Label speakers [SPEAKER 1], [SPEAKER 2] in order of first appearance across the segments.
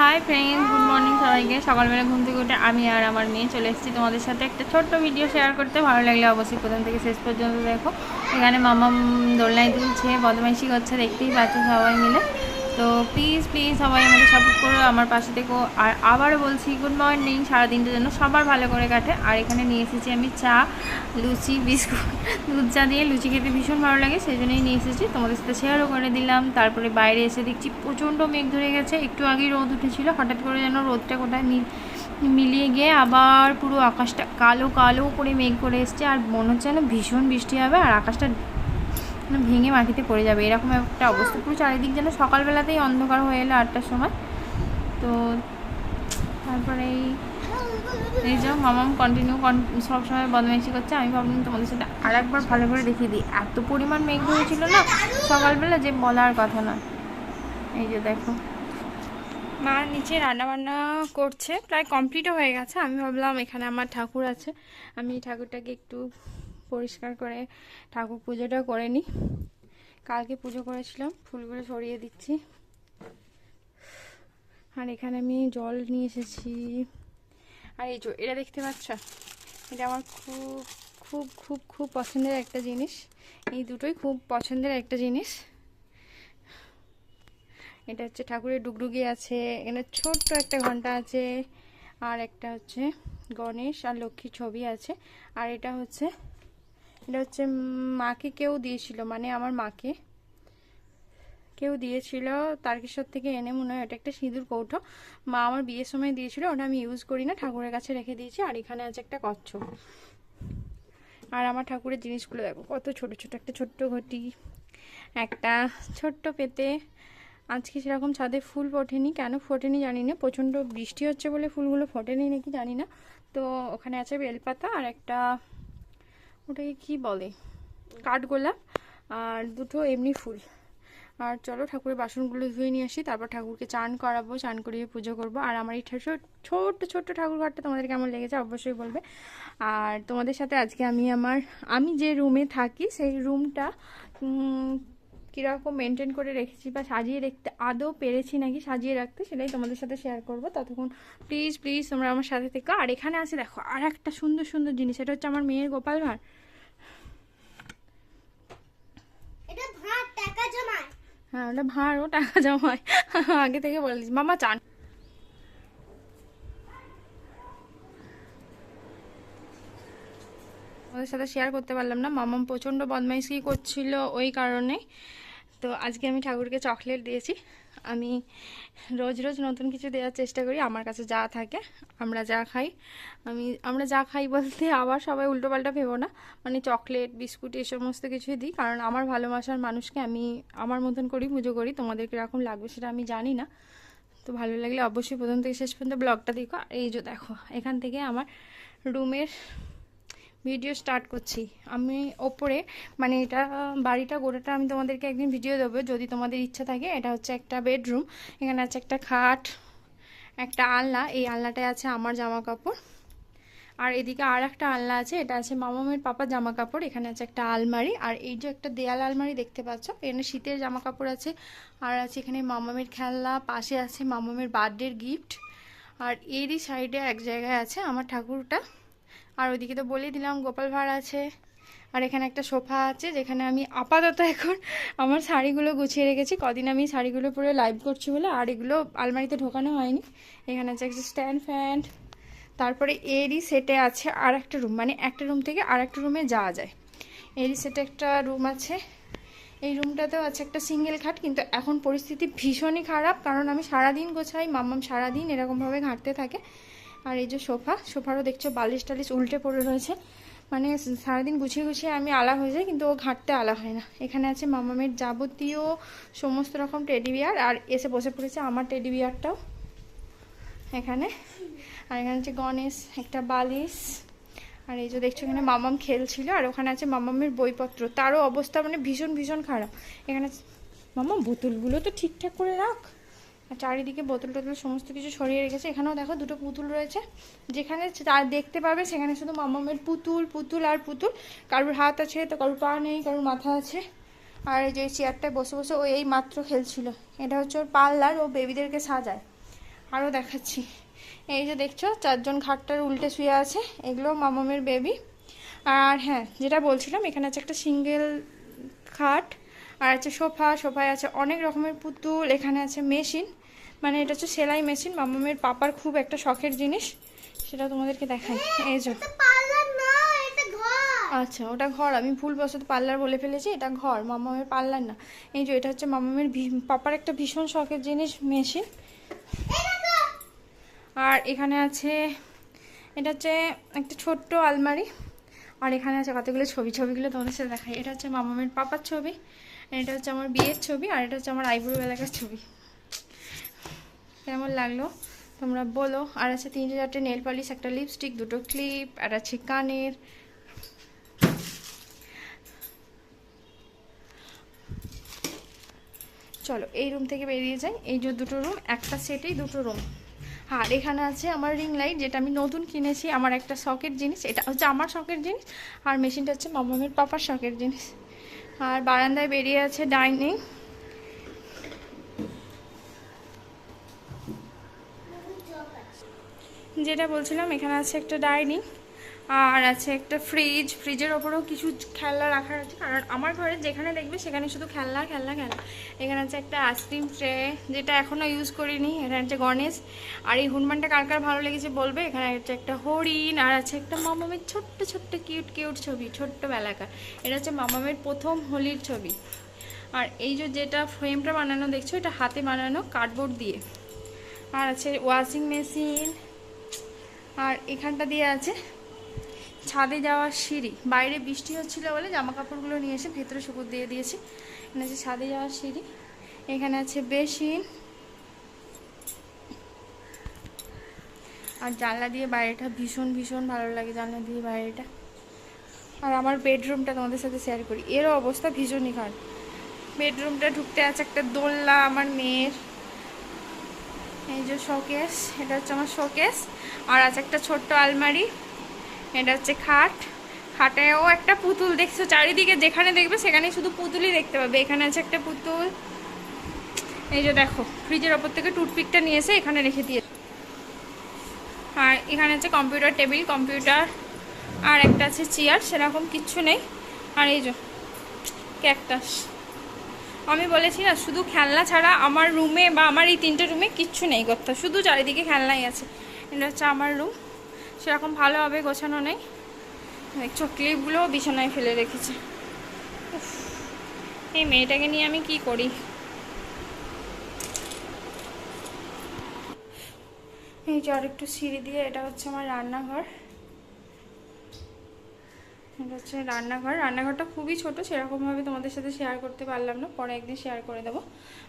[SPEAKER 1] Hi friend good morning সবাইকে। সকালবেলা ঘুম থেকে উঠে আমি আর আমার মেয়ে চলে এসেছি তোমাদের সাথে একটা ছোট্ট ভিডিও শেয়ার করতে। ভালো লাগলে অবশ্যই প্রথম থেকে শেষ পর্যন্ত দেখো। এখানে মামা দোলনায় দুলছে বদমাইশি করছে, দেখতেই পাচ্ছ সবাই মিলে। তো প্লিজ প্লিজ সবাই আমাকে সাপোর্ট করো, আমার পাশে থেকো। আর আবারও বলছি গুড মর্নিং সারাদিনটার যেন সবার ভালো করে কাটে। আর এখানে নিয়ে এসেছি আমি চা, লুচি, বিস্কুট, দুধ চা দিয়ে লুচি খেতে ভীষণ ভালো লাগে সেই জন্যই নিয়ে এসেছি। তোমাদের সাথে শেয়ারও করে দিলাম। তারপরে বাইরে এসে দেখছি প্রচণ্ড মেঘ ধরে গেছে। একটু আগেই রোদ উঠেছিল, হঠাৎ করে যেন রোদটা কোথায় মিলিয়ে গিয়ে আবার পুরো আকাশটা কালো কালো করে মেঘ করে এসছে। আর মনে হচ্ছে যেন ভীষণ বৃষ্টি হবে, আর আকাশটা ভেঙে মাটিতে পড়ে যাবে। এরকম একটা অবস্থা। পুরো চারিদিক যেন সকালবেলাতেই অন্ধকার হয়ে এলো আটটার সময়। তো তারপরে এই এই যে মামাম কন্টিনিউ সবসময় বদমাইশি করছে। আমি ভাবলাম তোমাদের সাথে আর একবার ভালো করে দেখিয়ে দিই। এত পরিমাণ মেঘ হয়েছিল না, সকালবেলা যে বলার কথা না। এই যে দেখো। মা নিচে রান্না বান্না করছে, প্রায় কমপ্লিটও হয়ে গেছে। আমি ভাবলাম এখানে আমার ঠাকুর আছে। আমি ঠাকুরটাকে একটু পরিষ্কার করে ঠাকুর পুজোটা করে নিই কালকে পুজো করেছিলাম, ফুলগুলো সরিয়ে দিচ্ছি। আর এখানে আমি জল নিয়ে এসেছি। আর এই এটা দেখতে পাচ্ছ? এটা আমার খুব খুব খুব খুব পছন্দের একটা জিনিস। এই দুটোই খুব পছন্দের একটা জিনিস। এটা হচ্ছে ঠাকুরের ডুগডুগি আছে, এখানে ছোট্ট একটা ঘণ্টা আছে, আর একটা হচ্ছে গণেশ আর লক্ষ্মী ছবি আছে। আর এটা হচ্ছে এটা হচ্ছে মাকে কেউ দিয়েছিল মানে আমার মাকে। কেউ দিয়েছিল তারকেশ্বর থেকে এনে মনে হয় এটা একটা সিঁদুর কৌটো। মা আমার বিয়ের সময় দিয়েছিল, ওটা আমি ইউজ করি না, ঠাকুরের কাছে রেখে দিয়েছি, আর এখানে আছে একটা কচ্ছপ। আর আমার ঠাকুরের জিনিসগুলো দেখো, কত ছোট ছোট, একটা ছোট্ট ঘটি, একটা ছোট্ট পেতে। আজকে সেরকম ছাদে ফুল ফোটেনি, কেন ফোটেনি জানি না প্রচণ্ড বৃষ্টি হচ্ছে বলে ফুলগুলো ফোটেনি নাকি জানি না। তো ওখানে আছে বেলপাতা আর একটা ওটাকে কি বলে? কাঠগোলাপ আর দুটো এমনি ফুল। আর চলো ঠাকুরের বাসনগুলো ধুয়ে নিয়ে আসি, তারপর ঠাকুরকে চান করাবো, চান করিয়ে পুজো করব। আর আমার এই ছোট্ট ছোট্ট ঠাকুর ঘরটা তোমাদের কেমন লেগেছে অবশ্যই বলবে। আর তোমাদের সাথে আজকে আমি আমার, আমি যে রুমে থাকি, সেই রুমটা কীরকম মেনটেন করে রেখেছি বা সাজিয়ে রাখতে আদৌ পেরেছি নাকি সাজিয়ে রাখতে, সেটাই তোমাদের সাথে শেয়ার করব। ততক্ষণ প্লিজ প্লিজ তোমরা আমার সাথে থেকো। আর এখানে আছে দেখো আর একটা সুন্দর সুন্দর জিনিস এটা হচ্ছে আমার মেয়ের গোপাল ভাঁড়
[SPEAKER 2] এটা ভাত টাকা জমায়
[SPEAKER 1] হ্যাঁ ওটা ভাঁড় টাকা জমায়। আগে থেকে বলে দিচ্ছি মামা, চান। ওদের সাথে শেয়ার করতে পারলাম না। মামাম প্রচণ্ড বদমাইশি করছিল ওই কারণে। তো আজকে আমি ঠাকুরকে চকলেট দিয়েছি। আমি রোজ রোজ নতুন কিছু দেওয়ার চেষ্টা করি, আমার কাছে যা থাকে, আমরা যা খাই। আমি, আমরা যা খাই বলতে আবার সবাই উল্টোপাল্টা ভেবো না। মানে চকলেট, বিস্কুট এই সমস্ত কিছুই দিই, কারণ আমার ভালোবাসার মানুষকে আমি আমার মতন করি পুজো করি। তোমাদের কীরকম লাগবে সেটা আমি জানি না। তো ভালো লাগলে অবশ্যই প্রথম থেকে শেষ পর্যন্ত ব্লগটা দেখো। এই যে দেখো, এখান থেকে আমার রুমের ভিডিও স্টার্ট করছি। আমি ওপরে মানে এটা, বাড়িটা গোটাটা আমি তোমাদেরকে একদিন ভিডিও দেবো। যদি তোমাদের ইচ্ছা থাকে, এটা হচ্ছে একটা বেডরুম এখানে আছে একটা খাট, একটা আলনা। এই আলনাটায় আছে আমার জামা কাপড় আর এদিকে আর একটা আলনা আছে, এটা আছে মামামের পাপার জামা কাপড় এখানে আছে একটা আলমারি। আর এই যে একটা দেয়াল আলমারি দেখতে পাচ্ছ, এখানে শীতের জামা কাপড় আছে। আর আছে এখানে মামামের খেলনা, পাশে আছে মামামের বার্থডের গিফট আর এরই সাইডে এক জায়গায় আছে আমার ঠাকুরটা। আর ওইদিকে তো বলেই দিলাম, গোপাল ভাঁড় আছে। আর এখানে একটা সোফা আছে, যেখানে আমি আপাতত এখন আমার শাড়িগুলো গুছিয়ে রেখেছি। কদিন আমি শাড়িগুলো পরে লাইভ করছি বলে, আর এগুলো আলমারিতে ঢোকানো হয়নি। এখানে আছে একটা স্ট্যান্ড ফ্যান তারপরে এরই সেটে আছে আর একটা রুম মানে একটা রুম থেকে আর একটা রুমে যাওয়া যায়। এরই সেটে একটা রুম আছে। এই রুমটাতেও আছে একটা সিঙ্গেল খাট, কিন্তু এখন পরিস্থিতি ভীষণই খারাপ, কারণ আমি সারাদিন গোছাই, মাম্মাম সারাদিন এরকমভাবে ঘাঁটতে থাকে। আর এই যে সোফা, সোফারও দেখছ বালিশ টালিশ উল্টে পড়ে রয়েছে। মানে সারাদিন গুছিয়ে গুছিয়ে আমি আলা হয়ে যাই, কিন্তু ও ঘাঁটতে আলা হয় না। এখানে আছে মামামের যাবতীয় সমস্ত রকম টেডি বিয়ার আর এসে বসে পড়েছে আমার টেডি বিয়ারটাও এখানে। আর এখানে আছে গণেশ, একটা বালিশ। আর এই যে দেখছ এখানে মামাম খেলছিল, আর ওখানে আছে মামামের বইপত্র। তারও অবস্থা মানে ভীষণ ভীষণ খারাপ। এখানে মামাম, বোতলগুলো তো ঠিকঠাক করে রাখ। চারিদিকে বোতল টোতল সমস্ত কিছু সরিয়ে রেখেছে। এখানেও দেখো দুটো পুতুল রয়েছে। যেখানে দেখতে পাবে সেখানে শুধু মামামের পুতুল পুতুল আর পুতুল। কারোর হাত আছে তো কারোর পা নেই, কারোর মাথা আছে। আর এই যে চেয়ারটায় বসে বসে ও এই মাত্র খেলছিল। এটা হচ্ছে ওর পার্লার, ও বেবিদেরকে সাজায়। আরও দেখাচ্ছি। এই যে দেখছ, চারজন খাটটার উল্টে শুয়ে আছে। এগুলো মামামের বেবি। আর হ্যাঁ যেটা বলছিলাম, এখানে আছে একটা সিঙ্গেল খাট। আর আছে সোফা সোফায় আছে অনেক রকমের পুতুল এখানে আছে মেশিন। মানে এটা হচ্ছে সেলাই মেশিন। মামামের পাপার খুব একটা শখের জিনিস। সেটা তোমাদেরকে দেখাই। এই যে।
[SPEAKER 2] এটা পার্লার না এটা ঘর।
[SPEAKER 1] আচ্ছা ওটা ঘর। আমি ভুলবশত পার্লার বলে ফেলেছি এটা ঘর। মামামের পার্লার না। এই যে এটা হচ্ছে মামামের পাপার একটা ভীষণ শখের জিনিস মেশিন। আর এখানে আছে এটা হচ্ছে একটা ছোট্ট আলমারি। আর এখানে আছে কতগুলো ছবি? ছবিগুলো তোমাদের সাথে দেখাই। এটা হচ্ছে মামামের পাপার ছবি এটা হচ্ছে আমার বিয়ের ছবি, আর এটা হচ্ছে আমার আইবুড়ো এলাকার ছবি। কেমন লাগল? তোমরা বলো। আর আছে তিনটে, চারটে নেল পালিশ একটা লিপস্টিক দুটো ক্লিপ আর আছে কানের। চলো, এই রুম থেকে বেরিয়ে যাই। এই যে দুটো রুম একটা সেটেই দুটো রুম আর এখানে আছে আমার রিং লাইট যেটা আমি নতুন কিনেছি, আমার একটা শখের জিনিস, এটা হচ্ছে আমার শখের জিনিস, আর মেশিনটা হচ্ছে মামামের পাপার শখের জিনিস। আর বারান্দায় বেরিয়ে আছে ডাইনিং যেটা বলছিলাম, এখানে আছে একটা ডাইনিং আর আছে একটা ফ্রিজ ফ্রিজের ওপরেও কিছু খেলনা রাখার আছে। কারণ আমার ঘরে যেখানে দেখবে সেখানে শুধু খেলনা খেলনা খেলনা। এখানে আছে একটা আইসক্রিম ট্রে যেটা এখনও ইউজ করিনি। এখানে হচ্ছে গণেশ আর এই হনুমানটা কার কার ভালো লেগেছে বলবে? এখানে হচ্ছে একটা হরিণ আর আছে একটা মামামের ছোট্ট ছোট্ট কিউট কিউট ছবি ছোট্ট বেলাকার এটা হচ্ছে মামামের প্রথম হোলির ছবি। আর এই যে যেটা ফ্রেমটা বানানো, দেখছ? এটা হাতে বানানো কার্ডবোর্ড দিয়ে। আর আছে ওয়াশিং মেশিন আর এখানটা দিয়ে আছে ছাদে যাওয়ার সিঁড়ি। বাইরে বৃষ্টি হচ্ছিল বলে জামা কাপড়গুলো নিয়ে এসে ভেতরে শুকুর দিয়ে দিয়েছি। এখানে আছে ছাদে যাওয়ার সিঁড়ি। এখানে আছে বেসিন। আর জানলা দিয়ে বাইরেটা ভীষণ ভীষণ ভালো লাগে জানলা দিয়ে বাইরেটা। আর আমার বেডরুমটা তোমাদের সাথে শেয়ার করি। এরও অবস্থা ভীষণই খারাপ বেডরুমটা ঢুকতে আছে একটা দোলনা আমার মেয়ের। এই যে শোকেস এটা হচ্ছে আমার শোকেস আর আছে একটা ছোট্ট আলমারি। এটা হচ্ছে খাট। খাটেও একটা পুতুল দেখছ? চারিদিকে যেখানে দেখবে সেখানে শুধু পুতুলই দেখতে পাবে। এখানে আছে একটা পুতুল। এই যে দেখো, ফ্রিজের ওপর থেকে টুথপিকটা নিয়ে এসে এখানে রেখে দিয়ে আর এখানে আছে কম্পিউটার টেবিল, কম্পিউটার আর একটা আছে চেয়ার, সেরকম কিচ্ছু নেই। আর এই যে, ক্যাকটাস। আমি বলেছি না, শুধু খেলনা ছাড়া আমার রুমে বা আমার এই তিনটে রুমে কিচ্ছু নেই কথা শুধু চারিদিকে খেলনাই আছে। এটা হচ্ছে আমার রুম। সেরকম ভালোভাবে গোছানো নেই। দেখছ ক্লিপগুলো বিছানায় ফেলে রেখেছে। এই মেয়েটাকে নিয়ে আমি কি করি? এই যে আর একটু সিঁড়ি দিয়ে, এটা হচ্ছে আমার রান্নাঘর। এটা হচ্ছে রান্নাঘর। রান্নাঘরটা খুবই ছোট, সেরকমভাবে তোমাদের সাথে শেয়ার করতে পারলাম না। পরে একদিন শেয়ার করে দেবো।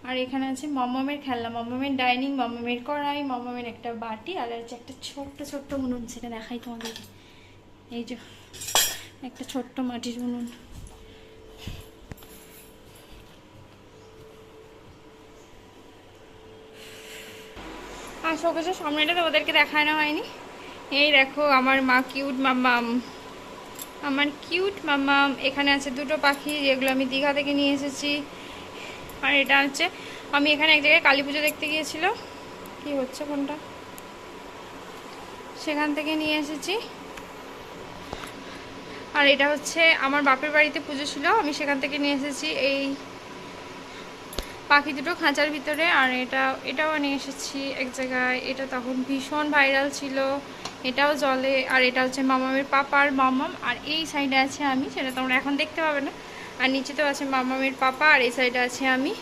[SPEAKER 1] আর এখানে আছে মমমের খেলনা, মমমের ডাইনিং মমমের কড়াই, মমমের একটা বাটি, আর হচ্ছে একটা ছোট্ট ছোট্ট উনুন সেটা দেখাই তোমাদের এই যে, একটা ছোট্ট মাটির উনুন। আর শোকেশের সামনেটা তো ওদেরকে দেখানো হয়নি। এই দেখো, আমার মা কিউট মাম্মাম। আমার কিউট মাম্মাম এখানে আছে দুটো পাখি, যেগুলো আমি দীঘা থেকে নিয়ে এসেছি। আর এটা হচ্ছে, আমি এখানে এক জায়গায় কালী পুজো দেখতে গিয়েছিলাম কি হচ্ছে কোনটা সেখান থেকে নিয়ে এসেছি। আর এটা হচ্ছে, আমার বাপের বাড়িতে পুজো ছিল, আমি সেখান থেকে নিয়ে এসেছি। এই পাখি দুটো খাঁচার ভিতরে, আর এটা, এটাও নিয়ে এসেছি এক জায়গায়। এটা তখন ভীষণ ভাইরাল ছিল। এটাও জলে, আর এটা হচ্ছে মামামের পাপার মামাম, আর এই সাইডে আছে আমি, সেটা তোমরা এখন দেখতে পাবে না। আর নিচেতেও আছে মামামের পাপা, আর এই সাইডে আছে আমি।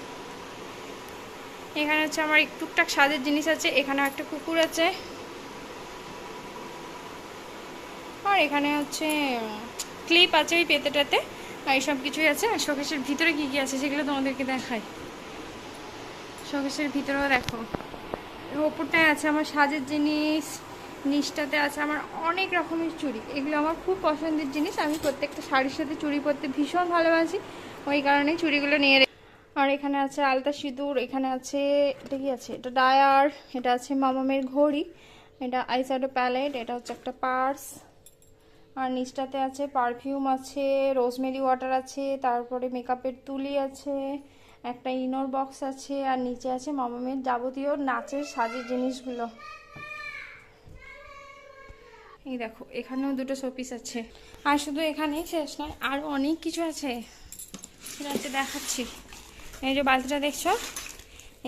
[SPEAKER 1] এখানে হচ্ছে আমার টুকটাক সাজের জিনিস আছে এখানে একটা কুকুর আছে। আর এখানে হচ্ছে ক্লিপ আছে ওই পেতেটাতে, আর এইসব কিছুই আছে। আর শোকেশের ভিতরে কী কী আছে সেগুলো তোমাদেরকে দেখাই। শোকেশের ভিতরেও দেখো। ওপরটায় আছে আমার সাজের জিনিস। নিচটাতে আছে আমার অনেক রকমের চুড়ি। এগুলো আমার খুব পছন্দের জিনিস। আমি প্রত্যেকটা শাড়ির সাথে চুড়ি পরতে ভীষণ ভালোবাসি। ওই কারণে চুড়িগুলো নিয়ে আর এখানে আছে আলতা সিঁদুর, এখানে আছে, এটা কি আছে? এটা ডায়ার, এটা আছে মামামের ঘড়ি, এটা আইশ্যাডো প্যালেট, এটা হচ্ছে একটা পার্স। আর নিচটাতে আছে পারফিউম আছে, রোজমেরি ওয়াটার আছে, তারপরে মেকআপের তুলি আছে, একটা ইনোর বক্স আছে, আর নিচে আছে মামামের যাবতীয় নাচের সাজের জিনিসগুলো। এই দেখো, এখানেও দুটো শোপিস আছে। আর শুধু এখানেই শেষ নয় আরও অনেক কিছু আছে। সেটা দেখাচ্ছি। এই যে বালতিটা দেখছ?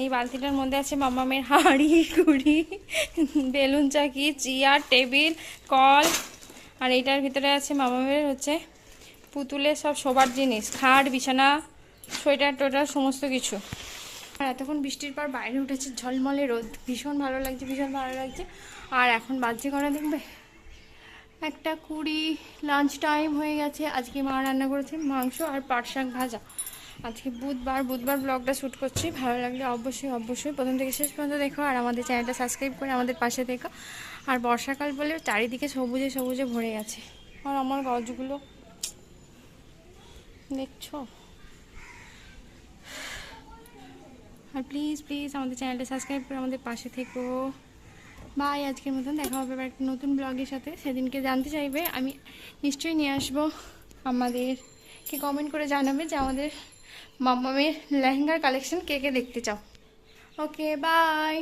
[SPEAKER 1] এই বালতিটার মধ্যে আছে মামামের হাঁড়ি কুড়ি বেলুন চাকি, চেয়ার, টেবিল, কল। আর এইটার ভিতরে আছে মামামের হচ্ছে পুতুলের সব শোবার জিনিস, খাট, বিছানা, সোয়েটার টোয়েটার, সমস্ত কিছু। আর এতক্ষণ বৃষ্টির পর বাইরে উঠেছে, ঝলমলে রোদ। ভীষণ ভালো লাগছে, ভীষণ ভালো লাগছে। আর এখন বাজছে করা দেখবে? একটা কুড়ি লাঞ্চ টাইম হয়ে গেছে। আজকে মা রান্না করেছে মাংস আর পাট শাক ভাজা। আজকে বুধবার বুধবার ব্লগটা শ্যুট করছি। ভালো লাগলে অবশ্যই অবশ্যই প্রথম থেকে শেষ পর্যন্ত দেখো আর আমাদের চ্যানেলটা সাবস্ক্রাইব করে আমাদের পাশে দেখো আর বর্ষাকাল বলে চারিদিকে সবুজে সবুজে ভরে গেছে আর আমার গজগুলো দেখছ? আর প্লিজ প্লিজ আমাদের চ্যানেলটা সাবস্ক্রাইব করে আমাদের পাশে থেকো। বাই, আজকের মতন দেখা হবে একটা নতুন ব্লগের সাথে। সেদিনকে জানতে চাইবে, আমি নিশ্চয়ই নিয়ে আসব আমাদেরকে কমেন্ট করে জানাবে যে আমাদের মামামের লেহেঙ্গার কালেকশন কে কে দেখতে চাও। Okay bye